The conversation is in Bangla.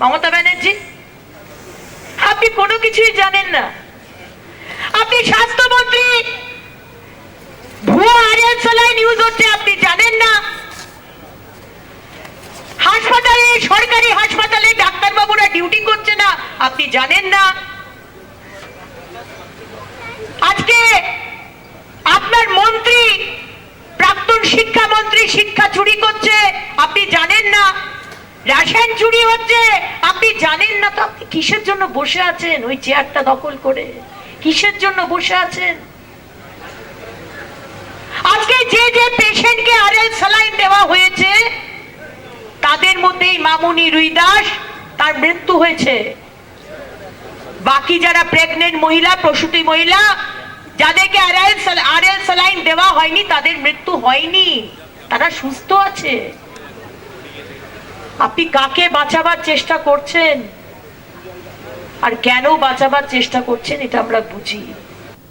মমতা ব্যানার্জি, আপনি কোনো কিছুই জানেন না। আপনি স্বাস্থ্যমন্ত্রী, ভুয়ো আরিয়াল সালাই নিউজ হচ্ছে, আপনি জানেন না। হাসপাতালে, সরকারি হাসপাতালে ডাক্তারবাবুরা ডিউটি করছে না, আপনি জানেন না। আজকে আপনার মন্ত্রী, প্রাক্তন শিক্ষামন্ত্রী শিক্ষা চুরি করছে রেশন চুরি হচ্ছে। আপনি জানেন না তো, আপনি কিসের জন্য বসে আছেন ওই চেয়ারটা দখল করে? কিসের জন্য বসে আছেন? আজকে যে যে পেশেন্টকে আরএল স্যালাইন দেওয়া হয়েছে, তাদের মধ্যেই মামুনি রুইদাস, তার মৃত্যু হয়েছে। বাকি যারা প্রেগনেন্ট মহিলা, প্রসূতি মহিলা, যাদেরকে আরএল আরএল স্যালাইন দেওয়া হয়নি, তাদের মৃত্যু হয়নি। তারা সুস্থ আছে। আপনি কাকে বাঁচাবার চেষ্টা করছেন? আর কেন বাঁচাবার চেষ্টা করছেন এটা আমরা বুঝি।